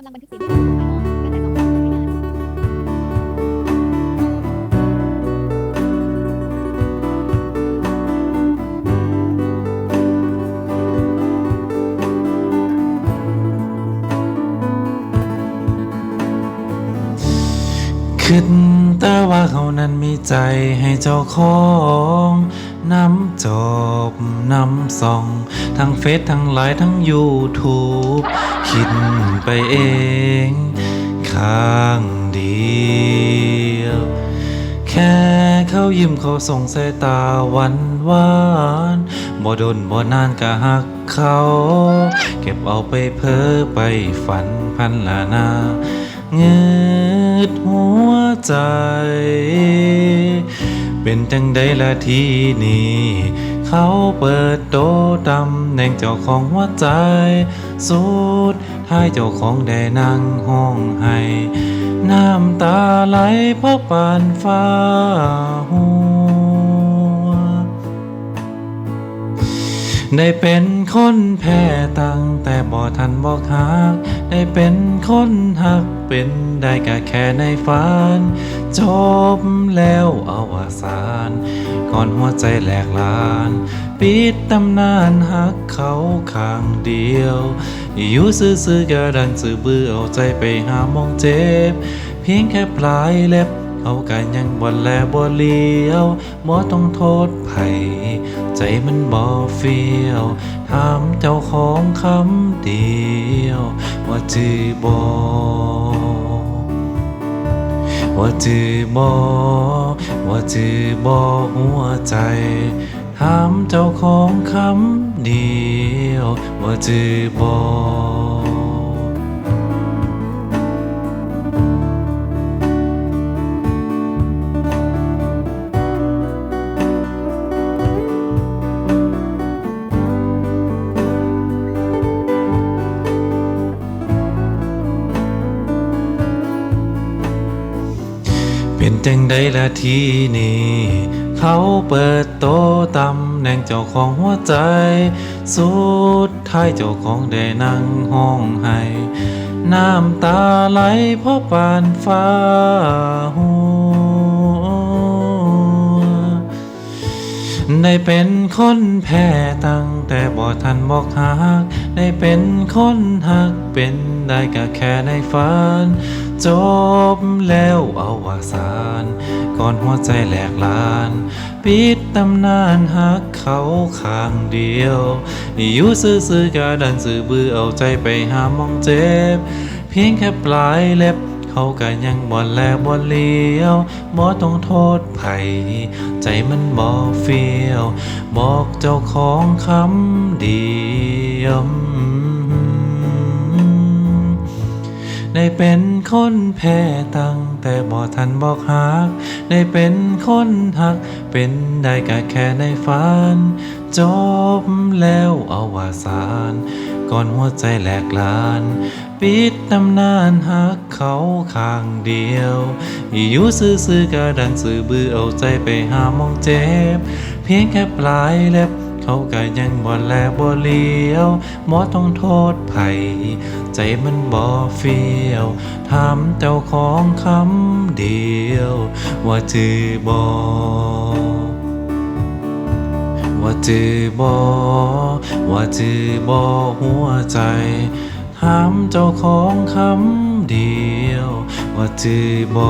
กำลังบันทึกเสียงวิดีโอภายนอกการถ่ายทอดสดไม่นานคิดแต่ว่าเขานั้นมีใจให้เจ้าของ น้ำจบน้ำส่อง ทั้งเฟซทั้งไลน์ทั้ง YouTube คิดไปเอง ข้างเดียว แค่เขายิ้มเขาส่งสายตาหวันหวานบ่ดนบ่นานก็หักเขา เก็บเอาไปเพ้อไปฝันพันละนาเงืดหัวใจ เป็นจังใดละทีนี้ เขาเปิดโตตำแหน่งเจ้าของหัวใจ สุดท้ายเจ้าของได้นั่งห้องให้ น้ำตาไหลเพราะปานฟ้าหัว ได้เป็นคนแพ้ตั้งแต่บ่ทันบอกหัก ได้เป็นคนหักเป็นได้ก็แค่ในฝัน จบแล้วอวสานก่อนหัวใจแหลกลาน ปิดตำนานหักเขาข้างเดียว อยู่ซื่อๆก็ดันซื่อบื้อเอาใจไปหามองเจ็บ เพียงแค่ปลายเล็บ เขากันยังบ่แลบ่เลี้ยวบ่ต้องโทษไผใจมันบ่เฟียวถามเจ้าของคำเดียว ว่าจือบ่ว่าจือบ่ว่าจือบ่หัวใจถามเจ้าของคำเดียว ว่าจือบ่ จังใดละทีนี้ เขาเปิดโตะตำแหน่งเจ้าของหัวใจ สุดท้ายเจ้าของได้นั่งห้องให้ น้ำตาไหลเพราะปานฟ้าหัวได้เป็นคนแพ้ตั้งแต่บ่ทันบอกหัก ได้เป็นคนหักเป็นได้ก็แค่ในฝัน จบแล้วเอาวาสานก่อนหัวใจแหลกลาน ปิดตำนานหักเขาข้างเดียวอยู่ซื่อๆก็ดันซื่อบือเอาใจไปหามองเจ็บ เพียงแค่ปลายเล็บ เขาก็ยังบ่แลบ่เลี้ยวบ่ต้องโทษไผใจมันบ่เฟียว บอกเจ้าของคำเดียว ได้เป็นคนแพ้ตั้งแต่บ่ทันบอกหัก ได้เป็นคนหัก เป็นได้ก็แค่ในฝัน จบแล้วเอาวาสานก่อนหัวใจแหลกลาน ปิดตำนานหักเขาข้างเดียว อยู่ซื่อๆก็ดันซื่อบือเอาใจไปหามองเจ็บ เพียงแค่ปลายเล็บ เขาก็ยังบ่แลบ่เลี้ยวบ่ต้องโทษไผใจมันบ่เฟียวถามเจ้าของคำเดียว ว่าจือบ่ว่าจือบ่ว่าจือบ่หัวใจถามเจ้าของคำเดียว ว่าจือบ่